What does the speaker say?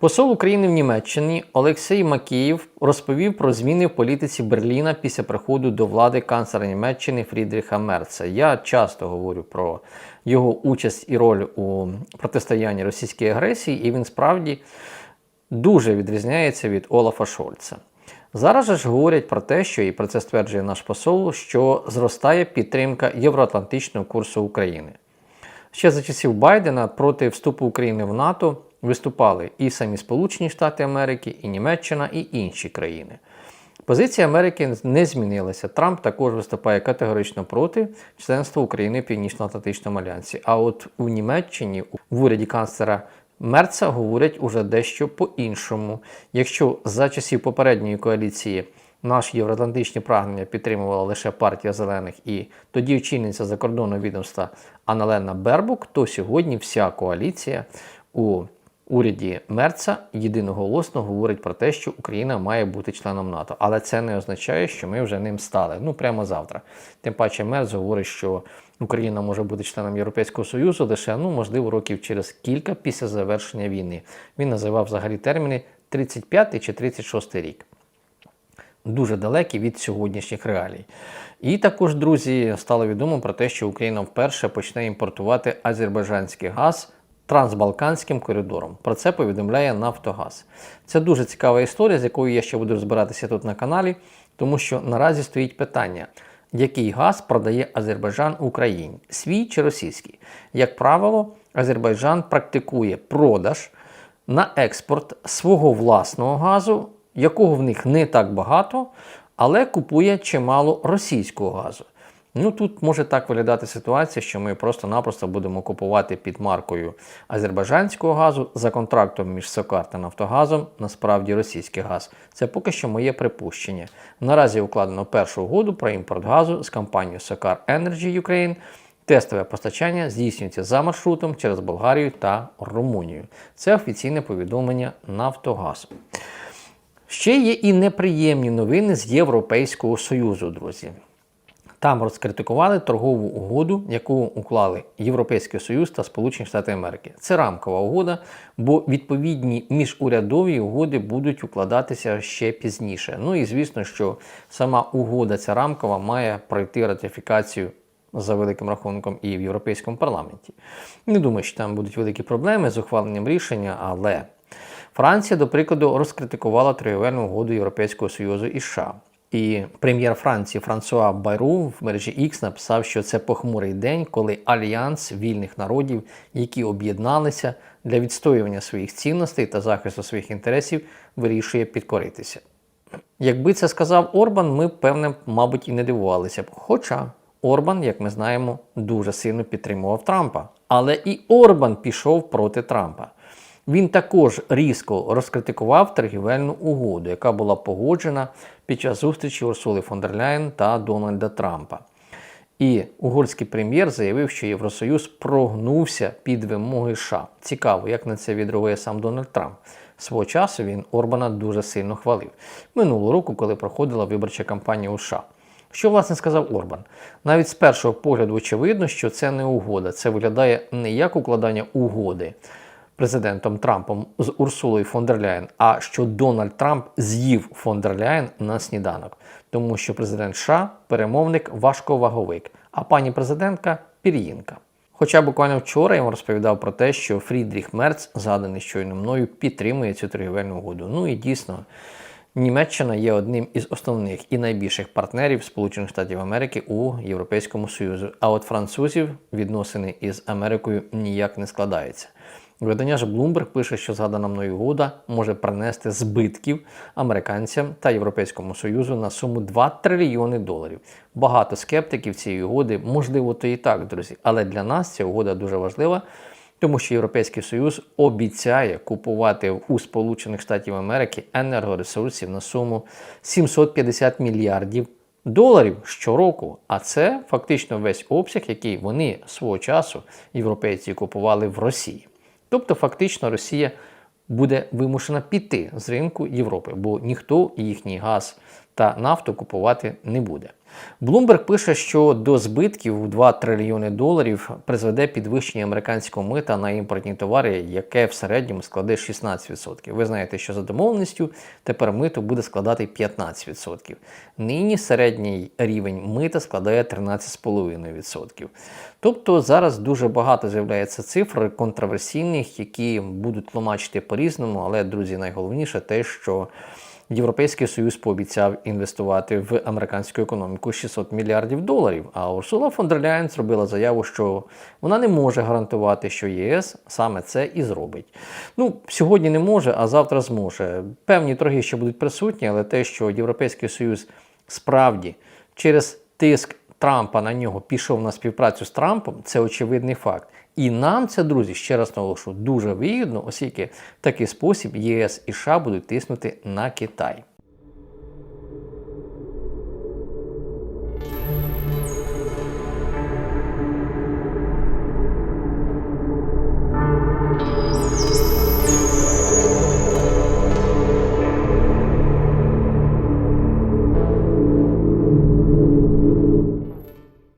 Посол України в Німеччині Олексій Макіїв розповів про зміни в політиці Берліна після приходу до влади канцлера Німеччини Фрідріха Мерца. Я часто говорю про його участь і роль у протистоянні російській агресії, і він справді дуже відрізняється від Олафа Шольца. Зараз ж говорять про те, що і про це стверджує наш посол, що зростає підтримка євроатлантичного курсу України. Ще за часів Байдена проти вступу України в НАТО виступали і самі Сполучені Штати Америки, і Німеччина, і інші країни. Позиція Америки не змінилася. Трамп також виступає категорично проти членства України в Північно-Атлантичному альянсі. А от у Німеччині в уряді канцлера Мерца говорять уже дещо по-іншому. Якщо за часів попередньої коаліції наші євроатлантичні прагнення підтримувала лише партія зелених і тоді очільниця закордонного відомства Аналена Бербук, то сьогодні вся коаліція у уряді Мерца єдиноголосно говорить про те, що Україна має бути членом НАТО. Але це не означає, що ми вже ним стали. Ну прямо завтра. Тим паче Мерц говорить, що Україна може бути членом Європейського Союзу лише ну можливо років через кілька після завершення війни. Він називав взагалі терміни 35 чи 36 рік. Дуже далекі від сьогоднішніх реалій. І також, друзі, стало відомо про те, що Україна вперше почне імпортувати азербайджанський газ трансбалканським коридором. Про це повідомляє Нафтогаз. Це дуже цікава історія, з якою я ще буду розбиратися тут на каналі, тому що наразі стоїть питання. Який газ продає Азербайджан Україні? Свій чи російський? Як правило, Азербайджан практикує продаж на експорт свого власного газу, якого в них не так багато, але купує чимало російського газу. Ну тут може так виглядати ситуація, що ми просто-напросто будемо купувати під маркою азербайджанського газу за контрактом між Сокар та Нафтогазом, насправді російський газ. Це поки що моє припущення. Наразі укладено першу угоду про імпорт газу з компанією Сокар Energy Ukraine. Тестове постачання здійснюється за маршрутом через Болгарію та Румунію. Це офіційне повідомлення Нафтогазу. Ще є і неприємні новини з Європейського Союзу, друзі. Там розкритикували торгову угоду, яку уклали Європейський Союз та Сполучені Штати Америки. Це рамкова угода, бо відповідні міжурядові угоди будуть укладатися ще пізніше. Ну і звісно, що сама угода, ця рамкова, має пройти ратифікацію. За великим рахунком і в Європейському парламенті. Не думаю, що там будуть великі проблеми з ухваленням рішення, але Франція, до прикладу, розкритикувала торгівельну угоду Європейського Союзу і США. І прем'єр Франції Франсуа Байру в мережі X написав, що це похмурий день, коли альянс вільних народів, які об'єдналися для відстоювання своїх цінностей та захисту своїх інтересів, вирішує підкоритися. Якби це сказав Орбан, ми певне, мабуть, і не дивувалися б. Хоча Орбан, як ми знаємо, дуже сильно підтримував Трампа. Але і Орбан пішов проти Трампа. Він також різко розкритикував торгівельну угоду, яка була погоджена під час зустрічі Урсули фон дер Ляєн та Дональда Трампа. І угорський прем'єр заявив, що Євросоюз прогнувся під вимоги США. Цікаво, як на це відреагує сам Дональд Трамп. Свого часу він Орбана дуже сильно хвалив. Минулого року, коли проходила виборча кампанія у США. Що, власне, сказав Орбан? Навіть з першого погляду очевидно, що це не угода. Це виглядає не як укладання угоди президентом Трампом з Урсулою фон дер Ляєн, а що Дональд Трамп з'їв фон дер Ляєн на сніданок, тому що президент США перемовник важковаговик, а пані президентка пір'їнка. Хоча буквально вчора я вам розповідав про те, що Фрідріх Мерц, згаданий щойно мною, підтримує цю торгівельну угоду. Ну і дійсно. Німеччина є одним із основних і найбільших партнерів Сполучених Штатів Америки у Європейському Союзі. А от французів відносини із Америкою ніяк не складаються. Видання ж Bloomberg пише, що згадана мною угода може принести збитків американцям та Європейському Союзу на суму 2 трильйони доларів. Багато скептиків цієї угоди, можливо, то і так, друзі. Але для нас ця угода дуже важлива, тому що Європейський Союз обіцяє купувати у Сполучених Штатів Америки енергоресурсів на суму 750 мільярдів. Доларів щороку, а це фактично весь обсяг, який вони свого часу європейці купували в Росії. Тобто, фактично, Росія буде вимушена піти з ринку Європи, бо ніхто їхній газ та нафту купувати не буде. Bloomberg пише, що до збитків у 2 трильйони доларів призведе підвищення американського мита на імпортні товари, яке в середньому складе 16%. Ви знаєте, що за домовленістю тепер мито буде складати 15%. Нині середній рівень мита складає 13,5%. Тобто зараз дуже багато з'являється цифр контроверсійних, які будуть тлумачити по-різному, але, друзі, найголовніше те, що Європейський Союз пообіцяв інвестувати в американську економіку 600 мільярдів доларів. А Урсула фон дер Ляєн зробила заяву, що вона не може гарантувати, що ЄС саме це і зробить. Ну, сьогодні не може, а завтра зможе. Певні торги ще будуть присутні, але те, що Європейський Союз справді через тиск Трампа на нього пішов на співпрацю з Трампом, це очевидний факт. І нам це, друзі, ще раз наголошую, дуже вигідно, оскільки в такий спосіб ЄС і США будуть тиснути на Китай.